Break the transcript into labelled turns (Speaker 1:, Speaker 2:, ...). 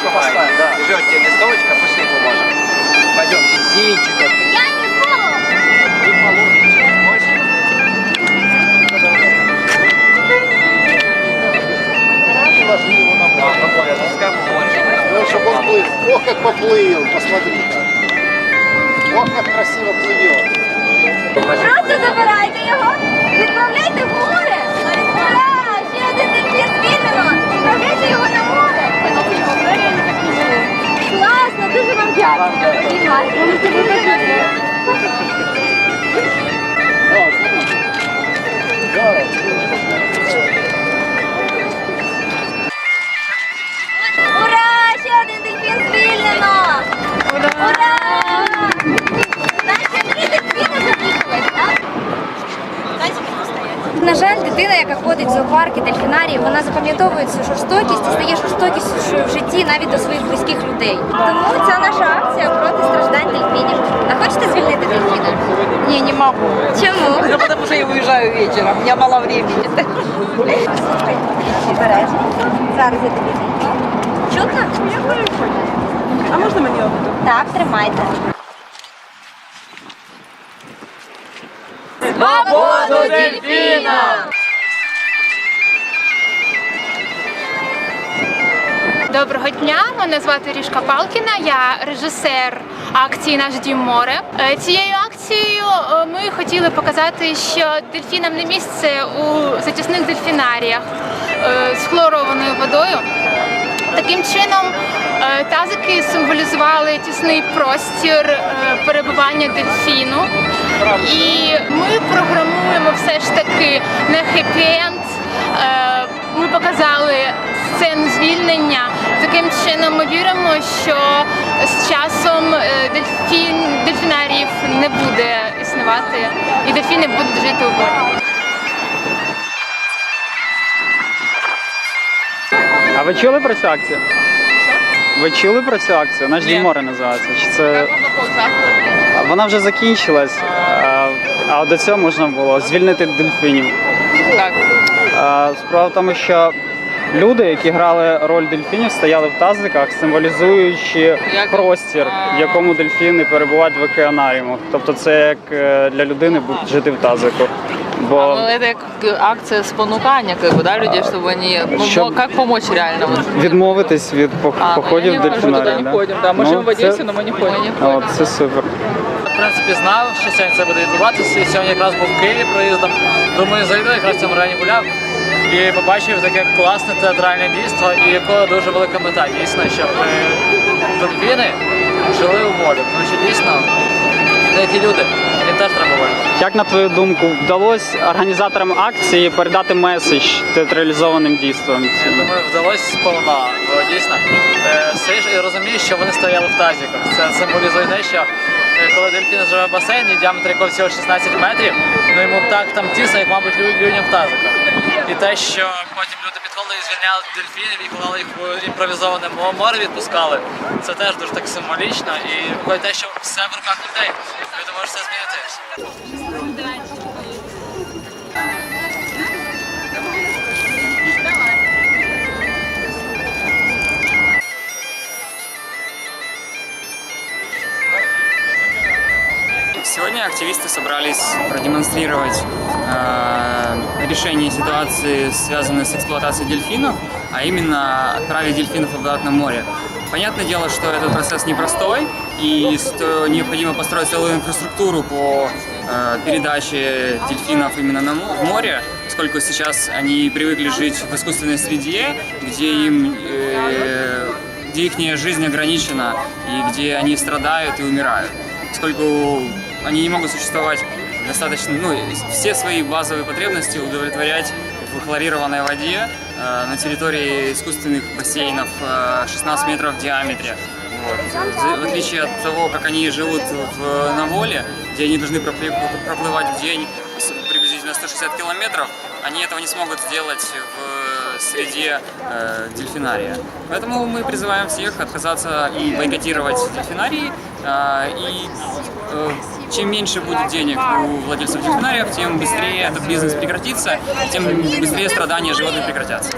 Speaker 1: листовочку поставим, да. Ждет тебе листовочка, пошли поможем. Пойдем, Синчик.
Speaker 2: Я не полу.
Speaker 1: Ты полу, положи его на воду. Ну, чтобы он плыл. Ох, как поплыл, посмотри. Ох, как красиво плывет.
Speaker 2: Просто забирайте его. Отправляйте в море. На жаль, дитина, яка ходить в зоопарки, дельфінарії, вона запам'ятовує цю жорстокість і стає жорстокістю в житті навіть до своїх близьких людей. Тому ця наша акція проти страждань дельфінів.
Speaker 3: Не.
Speaker 2: Чому?
Speaker 3: Ну, потому что я уезжаю вечером, у меня мало времени.
Speaker 2: Зараз я тобі. Чутно?
Speaker 3: А можно мне вот
Speaker 2: Так, тримайте.
Speaker 3: Свободу дельфинам!
Speaker 4: Доброго дня, мене звати Рішка Палкіна, я режисер акції Наш дім море. Е, Цією акцією е, ми хотіли показати, що дельфінам не місце у затісних дельфінаріях е, з хлорованою водою. Таким чином е, тазики символізували тісний простір перебування дельфіну. І ми програмуємо все ж таки на хеппі-енд. Ми показали сцену звільнення. Таким чином ми віримо, що з часом е, дельфін, дельфінаріїв не буде існувати, і дельфіни будуть жити у морі.
Speaker 5: А ви чули про цю акцію? Ви чули про цю акцію? Наш Дім море називається. Чи це вона вже закінчилась, а, а до цього можна було звільнити дельфінів.
Speaker 3: Как?
Speaker 5: А, Справа в тому, що люди, які грали роль дельфінів, стояли в тазиках, символізуючи
Speaker 3: Як-
Speaker 5: простір, в якому дельфіни перебувають в океанаріуму. Тобто це як е, для людини буде жити в тазику. Бо
Speaker 6: Ну, это как акция спонукания, как бы, да, людей, чтобы они... ну,
Speaker 5: Щоб-
Speaker 6: мо- Как помочь реально? Вот.
Speaker 5: відмовитись від пох-
Speaker 6: А, ну,
Speaker 5: походів
Speaker 6: я
Speaker 5: в
Speaker 6: не можу,
Speaker 5: дельфінарій.
Speaker 6: туди не ходимо, да, ми живемо в Одесі,
Speaker 5: але
Speaker 6: ми не ходимо.
Speaker 5: От, це супер.
Speaker 7: В принципі, знав, що сьогодні це буде відбуватися. І Сьогодні якраз був в Києві проїздом. Думаю, зайду, якраз в цьому районі гуляв. І побачив таке класне театральне дійство, і якого дуже велика мета. Дійсно, щоб е, дельфіни жили у морі. Тому що дійсно деякі люди, їм теж треба волі.
Speaker 5: Як на твою думку, вдалося організаторам акції передати меседж театралізованим дійством?
Speaker 7: Я думаю, вдалося сповна, бо дійсно е, стоїш і розумієш, що вони стояли в тазіках. Це символізує те, що е, коли дельфін живе в басейні, діаметр якого всього 16 метрів, ну йому так там тісно, як, мабуть, людям в тазиках. І те, що потім люди підходили і звільняли дельфінів і клали їх в імпровізоване мо- море відпускали, це теж дуже так символічно. І те, що все в руках людей. Я думаю, що це змінити.
Speaker 8: Сегодня активисты собрались продемонстрировать э, решение ситуации, связанной с эксплуатацией дельфинов, а именно отправить дельфинов обратно в море. Понятное дело, что этот процесс непростой, и что необходимо построить целую инфраструктуру по э, передаче дельфинов именно на в море, поскольку сейчас они привыкли жить в искусственной среде, где им э, где их жизнь ограничена и где они страдают и умирают, поскольку они не могут существовать достаточно, ну, все свои базовые потребности удовлетворять в хлорированной воде э, на территории искусственных бассейнов э, 16 метров в диаметре. Вот. В отличие от того, как они живут в, на воле, где они должны проплывать в день 160 километров, они этого не смогут сделать в среде э, дельфинария. Поэтому мы призываем всех отказаться и бойкотировать дельфинарии. э, и э, чем меньше будет денег у владельцев дельфинариев, тем быстрее этот бизнес прекратится, тем быстрее страдания животных прекратятся.